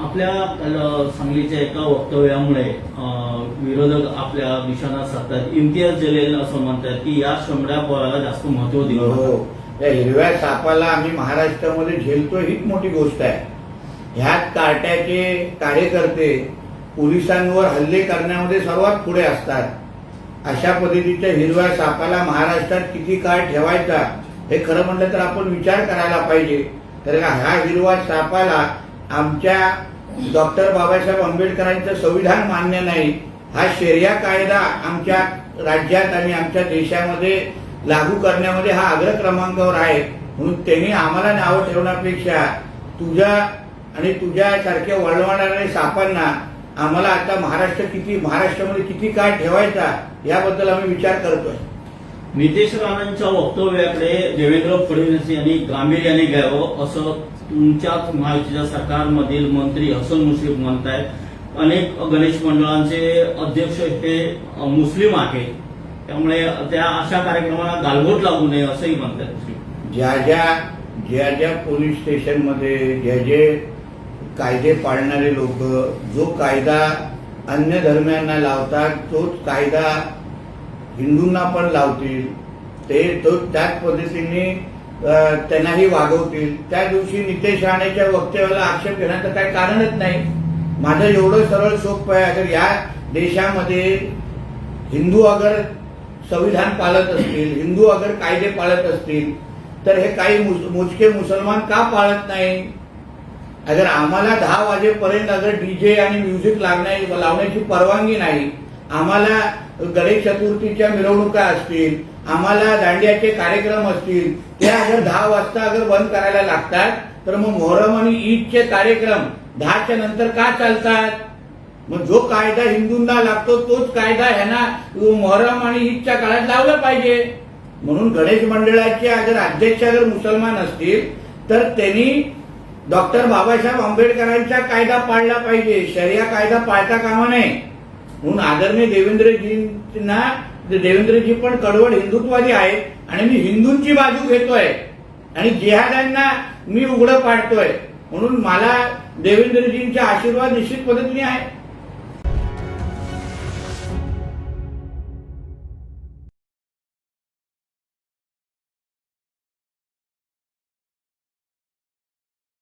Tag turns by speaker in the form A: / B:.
A: आपल्या सांगलीच्या एका वक्तव्यामुळे विरोधक आपल्या निशाणा साधतात. इम्तियाज जलील असं म्हणतात की या शंभऱ्या पोराला जास्त महत्त्व दिलं
B: हो त्या हिरव्या सापाला आम्ही महाराष्ट्रामध्ये झेलतो हीच मोठी गोष्ट आहे. ह्यात कार्ट्याचे कार्यकर्ते पोलिसांवर हल्ले करण्यामध्ये सर्वात पुढे असतात. अशा पद्धतीच्या हिरव्या सापाला महाराष्ट्रात किती काळ ठेवायचा हे खरं म्हटलं तर आपण विचार करायला पाहिजे. तर का ह्या हिरव्या सापाला आमच्या डॉक्टर बाबासाहेब आंबेडकरांचं संविधान मान्य नाही. हा शेर्या कायदा आमच्या राज्यात आणि आमच्या देशामध्ये लागू करण्यामध्ये हा अग्र क्रमांकावर आहे. म्हणून त्यांनी आम्हाला नावं ठेवण्यापेक्षा तुझ्या आणि तुझ्यासारख्या वळवणाऱ्या सापांना आम्हाला आता महाराष्ट्र किती महाराष्ट्रामध्ये किती काळ ठेवायचा याबद्दल आम्ही विचार करतोय.
A: नितेश राणांच्या वक्तव्याकडे देवेंद्र फडणवीस यांनी गांभीर्याने घ्यावं असं तुमच्याच महायुतीच्या सरकारमधील मंत्री हसन मुश्रीफ म्हणतायत. अनेक गणेश मंडळांचे अध्यक्ष हे मुस्लिम आहेत. त्यामुळे त्या अशा कार्यक्रमाला गालबोट लागू नये असंही म्हणतात
B: ज्या ज्या ज्या ज्या पोलीस स्टेशनमध्ये जे जे कायदे पाळणारे लोक जो कायदा अन्य धर्मियांना लावतात तोच कायदा हिंदूंना पण लावतील. ते तो त्याच पद्धतीने त्यांनाही वागवतील. त्या दिवशी नितेश राणेच्या वक्तव्याला आक्षेप घेण्याचं काही कारणच नाही. माझं एवढं सरळ सोप आहे. अगर या देशामध्ये हिंदू अगर संविधान पाळत असतील हिंदू अगर कायदे पाळत असतील तर हे काही मोजके मुसलमान का पाळत नाही? अगर आम्हाला दहा वाजेपर्यंत अगर डीजे आणि म्युझिक लागण्या लावण्याची परवानगी नाही आम्हाला गणेश चतुर्थीच्या मिरवणुका असतील आम्हाला दांडियाचे कार्यक्रम असतील त्या अगर दहा वाजता अगर बंद करायला लागतात तर मग मोहरम आणि ईदचे कार्यक्रम दहाच्या नंतर का चालतात? मग जो कायदा हिंदूंना लागतो तोच कायदा ह्यांना मोहरम आणि ईदच्या काळात लावला पाहिजे. म्हणून गणेश मंडळाचे अगर अध्यक्ष अगर मुसलमान असतील तर त्यांनी डॉक्टर बाबासाहेब आंबेडकरांचा कायदा पाळला पाहिजे. शर्या कायदा पाळता कामा नये. म्हणून आदरणीय देवेंद्रजींना देवेंद्रजी पण कडवड हिंदुत्वादी आहेत आणि मी हिंदूंची बाजू घेतोय आणि जिहाद्यांना मी उघडं पाडतोय. म्हणून मला देवेंद्रजींचा आशीर्वाद निश्चित पद्धतीने आहे.